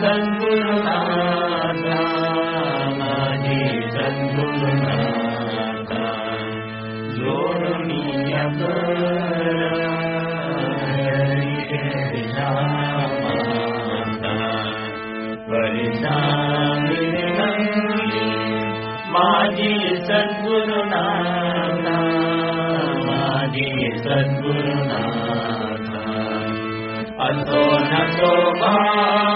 सद्गुरुनाथा माझे सद्गुरुनाथा जोडुनीय माझी सद्गुरुनाथा। माझी सद्गुरुनाथा असो नसो आलो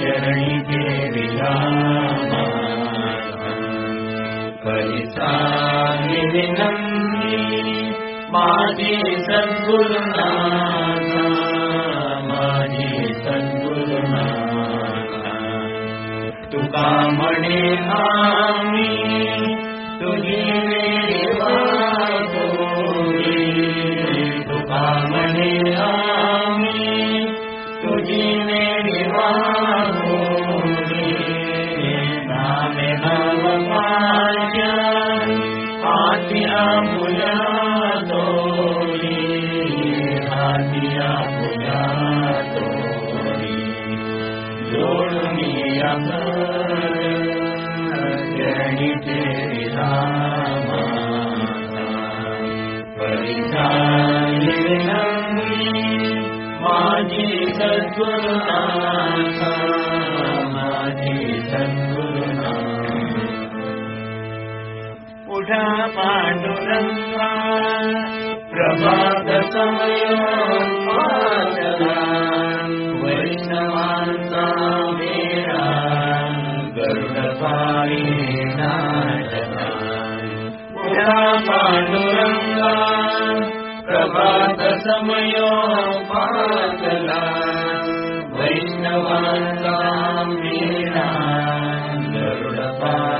चरणी के विरामा परिसारी विनम्री माझी सद्गुरुनाथा माझी सद्गुरुनाथा। तुका म्हणे आम्ही प्रभात समय नाटका उठा पांडुरंगा प्रभात समय पातला वैष्णवांचा मेरा गरुडपाळी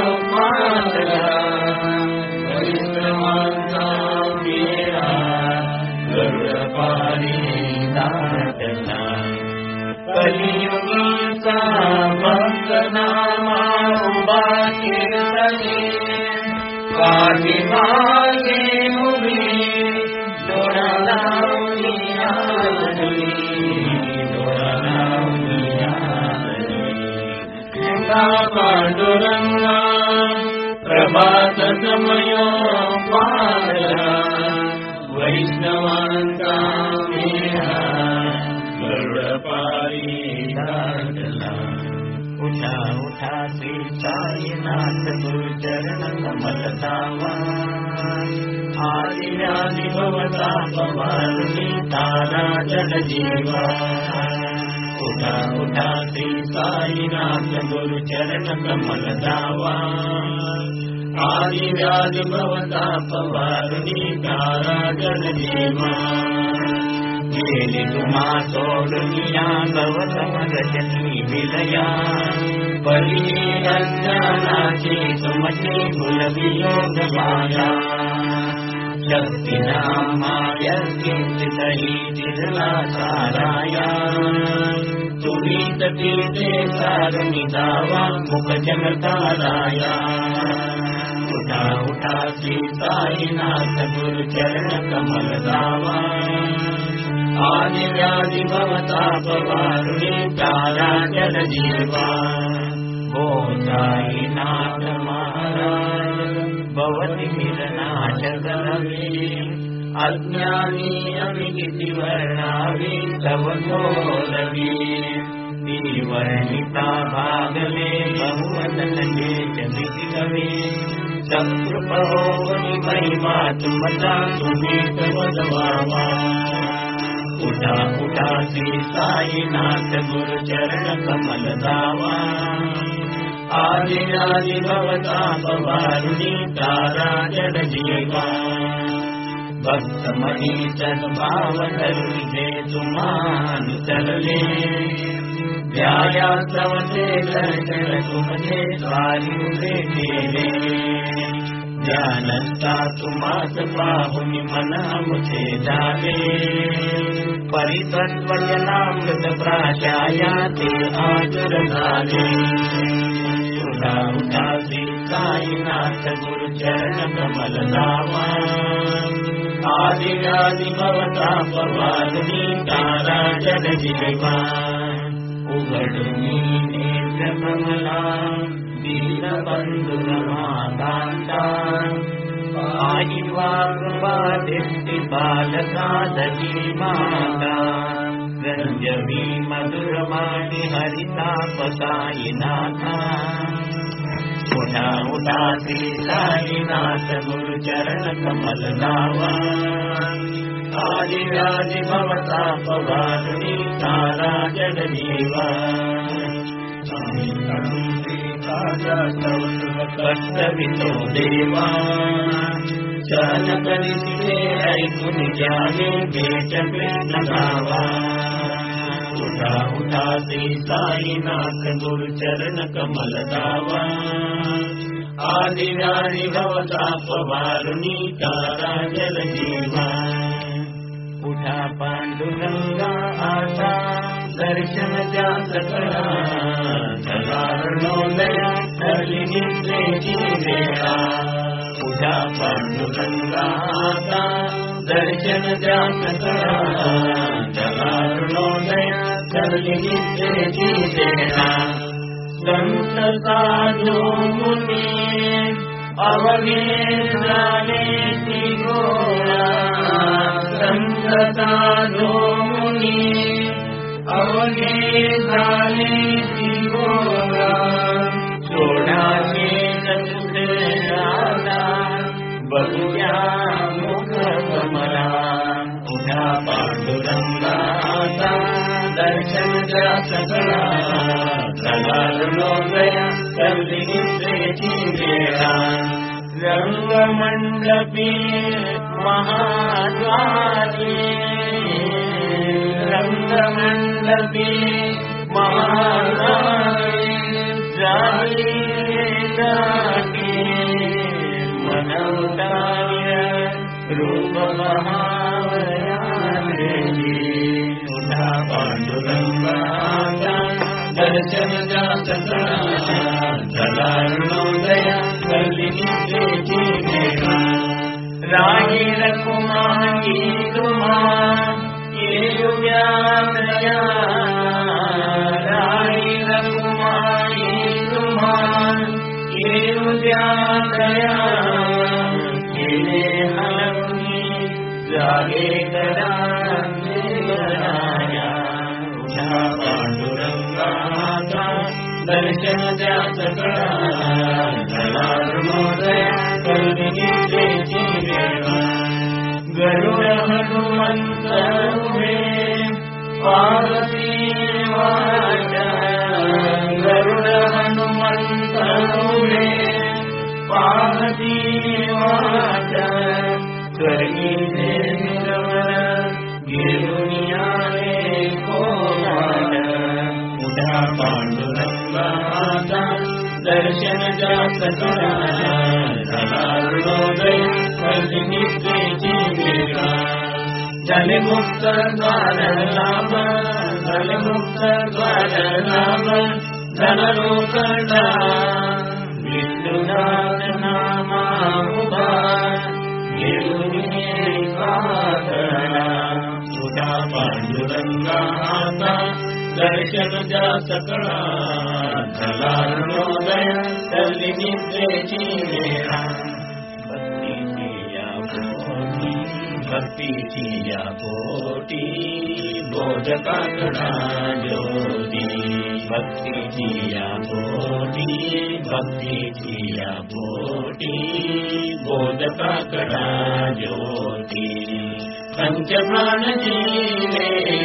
प्रभात समय पारला वैष्णवांचा मेळा गरुडपारी दाटला उठा श्री साईनाथ गुरुचरण कमल दावा आदि व्याधि भवता पवारुणी तारा जल जीवा उठा उठा श्री साईनाथ गुरुचरण कमल दावा आदि व्याधि भवता पवारुणी तारा जल जीवा गेली तुम्हा सोडुनिया गवतमगजनी विलया परी अज्ञानाची तुमची कुलवियोग माया शक्तीना मायस्की चितही चिरला साराया तुम्ही तटीते सारणी दावा मुख जनताराया उठा उठा श्री साईनाथ गुरुचरण कमल दावा महाराज भवति मिलनाशक रवि अज्ञानी अमिति वर्णावि तव रवि वर्णिता भागले बहुवदन देश कवि सत्कृपो महिमा तुमता तुम्ही तवदवामा उठा उठा श्री साईनाथ गुरु चरण कमल दावा। आदि भवता पवारुणी तारा जड जीवा। भक्त मही सद्भाव करुणे तुमान चलले व्याया सवते दर्शन तुमचे द्वारी उभे केले ज्ञानस्ता तुमास पाहुन मन मुझे झाले परितत्वजनामृत प्राशाया ते आचर झाले उठा उठा श्री साईनाथ गुरु चरण कमल दजी माता रञ्जवी मधुरमाणि हरिता पसायिनाथा उठा उठा श्री साईनाथ गुरु चरण कमल दावा आदि व्याधि भवता पवारुणी तारा जड जीवा कष्टवितो देवा चल करिते ऐकून घ्यावे भेट कृष्ण गावा उठा उठा श्री साईनाथ गुरु चरण कमल दावा आदि व्याधि भवता उठा पांडुरंगा आता दर्शन द्या सकळा सदारणोदया ठरली दर्शन द्या सकळा सदारणोदया ठरली निद्रेची वेळा संत साधू मुनी अवघे झाले ती गोळा संत साधू मुनी अवघे झाले ती बघूया मुख कमला दर्शन सदारणोदया करली निद्रेची वेळा रंगमंडपी महाद्वारी महाद्वारी जाई दर्शन जातका दलारुणोदय कलिनिद्रे जीवेणा राही रकुमारी तुमा ये युव्यादया राही रकुमारी तुमा ये युव्यादया जीवेणा गरुड हनुमन्त उभे पार्वती हनुमन्त उभे पार्वती देवरवर गिरुनियाने कोवाड उडा पाण्डुरङ्गाता दर्शन जातकड़ा दलारुणोदय कल्विनिद्रे जीवेणा जलमुक्त द्वार जलमुक्त नामा कातरा सुधा पांडुरंगाता दर्शन जा सकळा धलारुणोदय तल्लिनिद्रे जीवेणा भक्तीची या पोटी बोधकाकडा ज्योती भक्तीची या पोटी भक्तीची या पोटी बोधकाकडा ज्योती पंचप्राण जीवे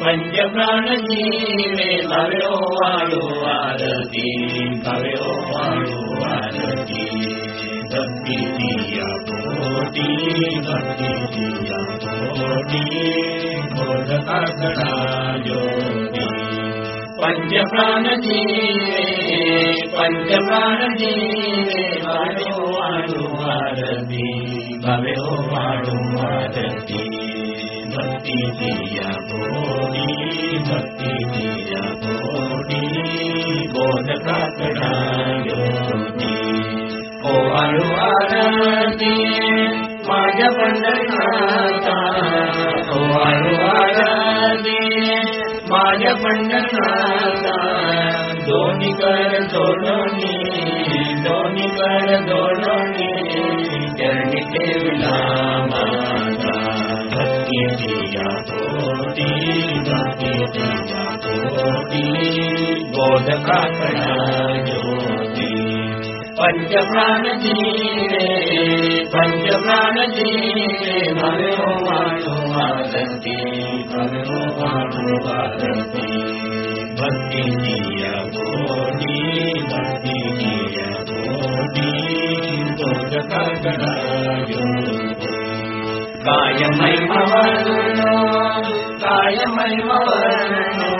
पंचप्राण जीवे भव्यो वाळू आरती भव्यो वाळू आरती। भक्तीची या पोटी भक्तीची या पोटी बोधकाकडा ज्योती। पंचप्राण जीवे पंचप्राण जीवे भव्यो वाळू आरती भव्यो वाळू आरती या पोटी भक्तीची या पोटी बोधकाकडा ज्योती ओ कर जोडोनी दोन्ही कर जोडोनी चरणी ठेवला जीवे पंचप्राण जीवे भव्यो वाणो वादन्ति भव्यो वाणो वादन्ति भक्ति जिया गोडी भक्ति जिया गोडी बोधकाकडा ज्योति कायमैमवर्णो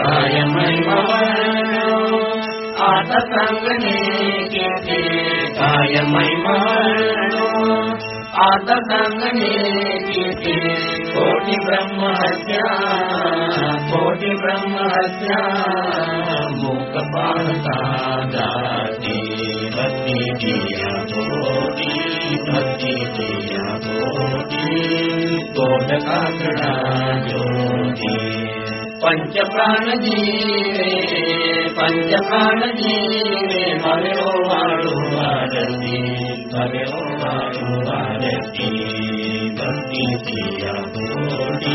कायमैमवर्णो कायमैमवर्णो आता सांगणे किती कायमैमवर्णो आता सांगणे किती कोटी ब्रह्महत्या कोटी ब्रह्महत्या मूक पाहता जाती भक्ती जिया कोटी भक्ती जिया कोटी तोडकाकडा ज्योती पंचप्राण जीवे पंचप्राण जीवे भव्यो वाळू वारती भव्यो वाळू वारती भक्ती जिया कोटी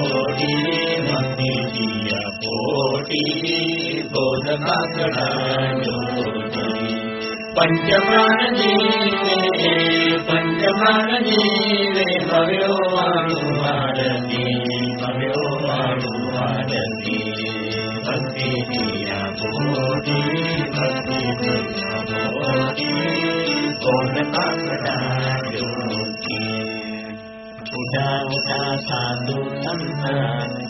भक्ती ज्योती पञ्चप्राण जीवे पञ्चप्राण जीवे भव्यो वाणु भारती भव्यो वाणु भारती भक्ति उठा उठा साधू संत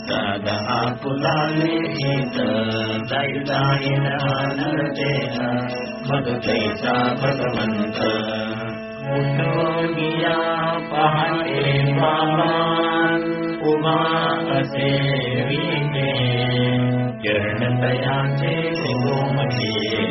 दादा आपुलाले हित दैदायन नरदेह मदतैसा भगवंत उठो गिया पहाटे मामान उमा असे वीमे किरणतयाचे गोमती अमृत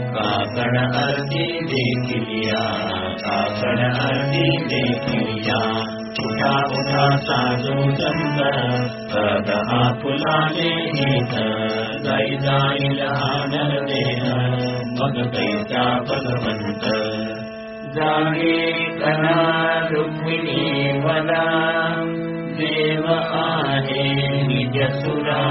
काकण अर्धी देखिलिया काकण अर्धी देखिलिया आनर देह मग कैसा भगवंत जागे कणा रुक्मिणी वदा देव आहे निजसुरा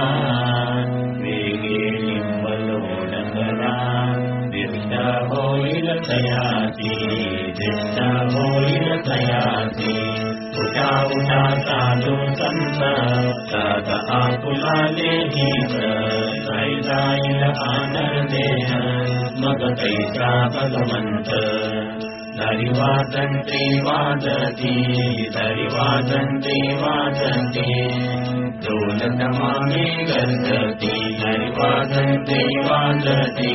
तयाची दिष्टा तयाची उठा उठा साधू संत सात आपुलाले हित जाई जाईल आनर देह मग कैसा भगवंत दरिवादन्ते वादति दरिवादन्ते वादन्ते। दोलनमामे गर्जति दरिवादन्ते वादति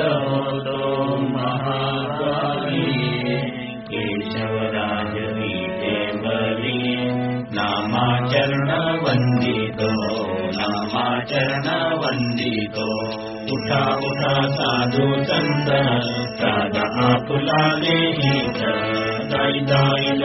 होतो महाकाली। गीते बली नामाचरण वंदितो नामाचरण वंदितो उठा उठा साधू संत साधा आपुलाले हित जाई जाईल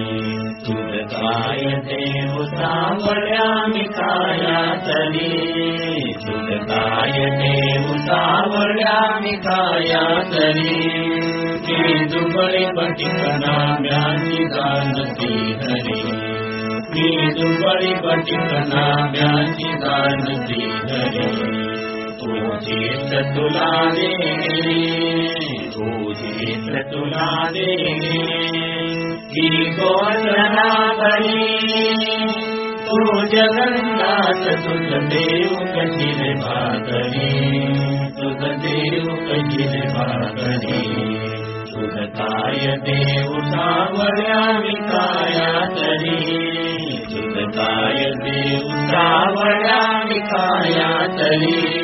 मुसावया मिकाया तरी दुधकायते मुसावया मिकाया तरी जीव बळी वटिकना म्याजी दान श्रीहरी नीर बळी वटिकना म्याजी दान श्रीहरी दुधकायते मुसावया मिकाया तरी दुधकायते मुसावया मिकाया तरी दुबळे पटिकना म्याजी दान श्रीहरी मी दुबळी पटिकना म्याजी दान श्रीहरी पूजित तुला देणे पूजित तुला देणे ही घोषणा करी तू जगन्नाथ तुझ देव कजिरे भागरी तुझ देव कजिरे भागरी तुझ काय देव सावळ्या विकाया तरी तुझ काय देव सावळ्या विकाया तरी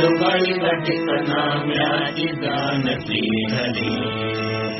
दुबळी बटिकना म्याची जानती हरी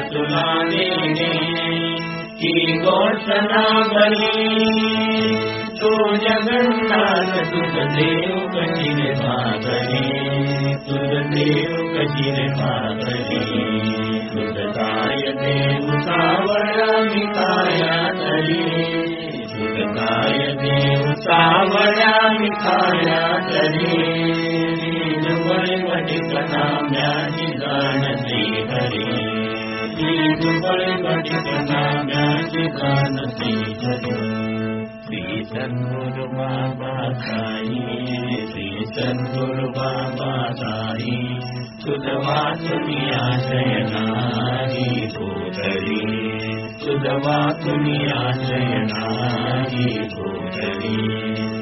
तुलाने की घोषणा भली तू जगन्नाथ तुझ देव कचिरे भागरी तुझ देव कचिरे भागरी तुझ काय देव तरी तुझ काय देव सावळा मिकाया तरी दुबळी श्री सद्गुरु बाबा साई श्री सुधवा दुनिया शयनारी भूतरी सुधवा दुनिया शयनारी भूतरी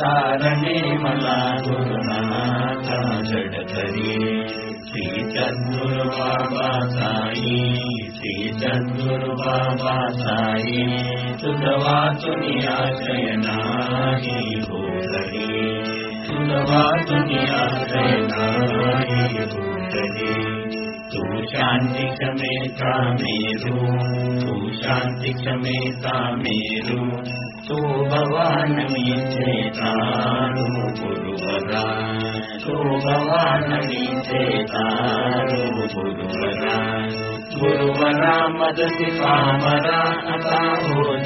तारणे मला गुरुनाथ झडकरी श्री सद्गुरु बाबा साई भूतरी तुझवा दुनिया शयनाही भूतरी तू शांति क्षमेता मेरू तू शांति क्षमेता मेरू भवान मीचे तारू गुरुवरा तू भवान मीचे तारू गुरुवरा मदति पामरा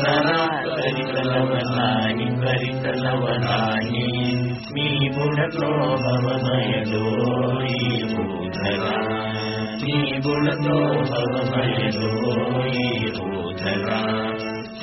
जरा करितलवनाही करितलवनाही मी बुडतो भवमय डोई भूधरा मी बुडतो भवमय डोई भूधरा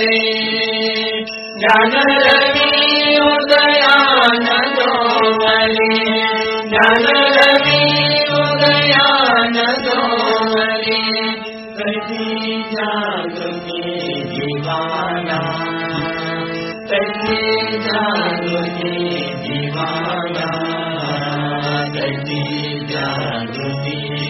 गोरे ज्ञान रवी उदयान झोपली ज्ञान रवी उदयान झोपली रे कैसी जागृति दीवाना? कैसी जागृति दीवाना? कैसी जागृति दीवाना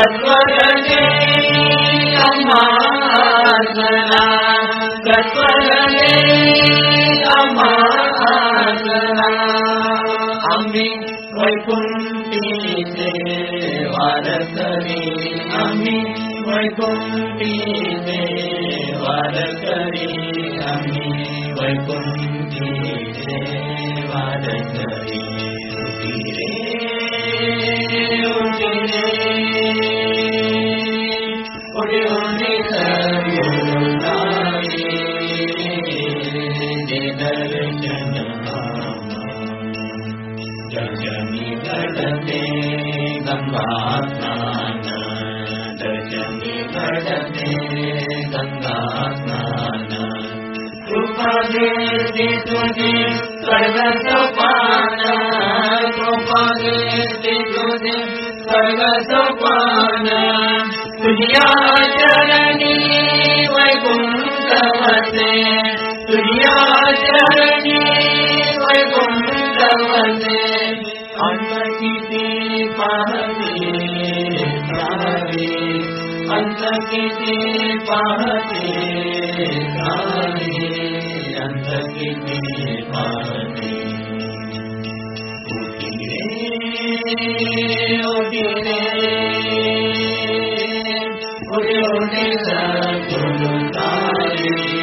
सत्वरणे अमासना आम्ही वैकुंठीचे वारकरी आम्ही वैकुंठीचे वारकरी आम्ही वैकुंठीचे वारकरी। उठी रे उठी रे उडी उडी करुणाई दे दर्शन दर्शनी घडते गंगा स्नान दर्शनी घडते गंगा स्नान कृपा देती तुझी स्वर्ग सोपान कृपा देती सोपान तुझ्या चरणी वैकुंठवते तुझ्या चरणी वैकुंठवते अंत किती पाहते सारे अंत किती पाहते सारे अंत किती पाहते Thank you.